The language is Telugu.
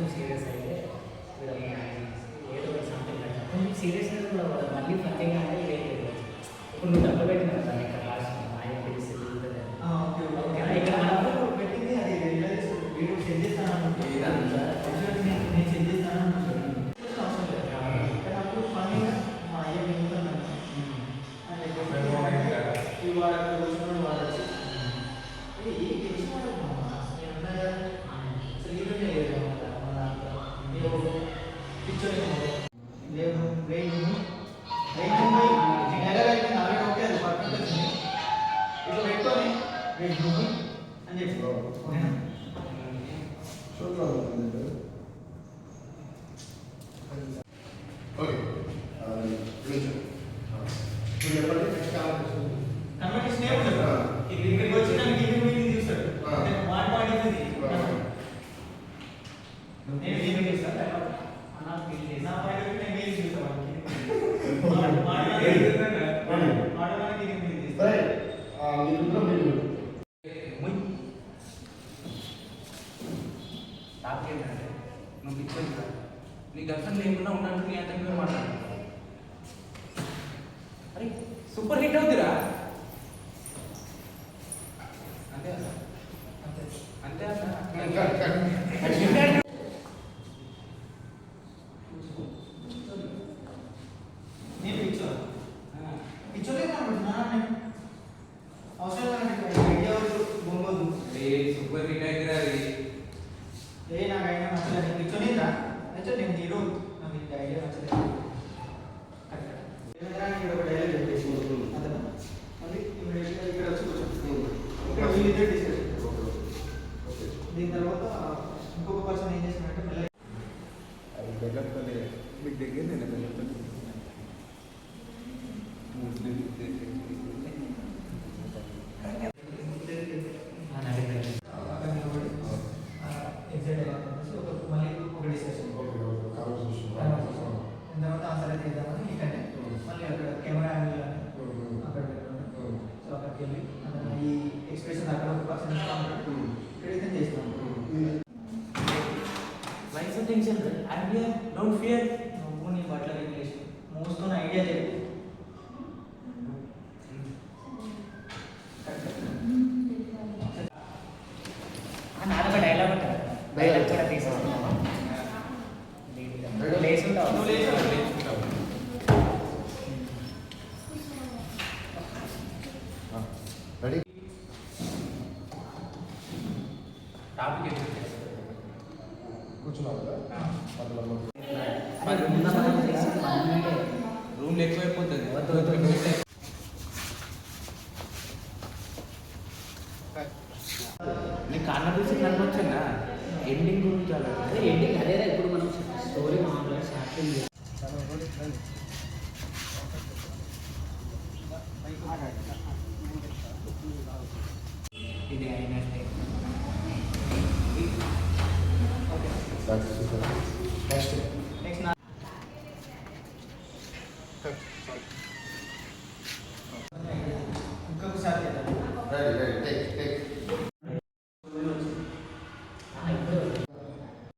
కొంచెం సీరియస్ అయితే వీడు ఏదో సంథింగ్ కొంచెం సీరియస్గా లేదు బ్రెయిన్ బ్రెయిన్ ఉంది. నెల అయితే ఆల్రెడీ ఓకే అది పర్ఫెక్ట్ వచ్చింది ఇప్పుడు పెట్టుకొని రేపు నువ్వు అని చెప్పి ఓకేనా ఓకే కొంచెం మీరు చెప్పండి నెక్స్ట్ కావాలి కన్వర్టేషన్ ఏమి ఉండదు ఇది ఇక్కడికి వచ్చి నన్ను కింద మీటింగ్ చూస్తాడు ఆ. నేను మాట పాడింది ఆ. నేను కింద చేస్తాను తర్వాత అన్న ఫీల్ చేసి మాట నువ్వు నీ గర్ల్ఫ్రెండ్ లేకుండా ఉండడానికి నీ మాట్లాడు అరే సూపర్ హిట్ అవుతురా. దీని తర్వాత ఇంకొక పర్సన్ ఏం చేసినట్టే మీకు దగ్గర నేను తర్వాత ఆన్సర్ అయితే ఇద్దామని ఇక్కడనే మళ్ళీ అక్కడ కెమెరా యాంగిల్ అని అక్కడ పెట్టుకున్నాం సో అక్కడికి వెళ్ళి అతను ఈ ఎక్స్ప్రెషన్ అక్కడ ఒక పర్సన్ ఇస్తా ఉంటాడు ఇక్కడైతే చేస్తాం vice tension idea don't fear నాదొక డైలాగ్ ఉంటుంది. డైలాగ్ కూడా లేచి ఉంటావు. రెడీ? టాపిక్ కూర్చున్నావు మనమే రూమ్లో ఎక్కువైపోతుంది. వద్దు, వద్దు. నీకు అన్న చూసి నన్ను వచ్చానా ఎండింగ్ గురించి అదే ఎండింగ్ అదేరా ఇప్పుడు మనం స్టోరీ మాట్లాడి స్టార్టింగ్ ఇది అయినట్టే నెక్స్ట్ ఇంకొకసారి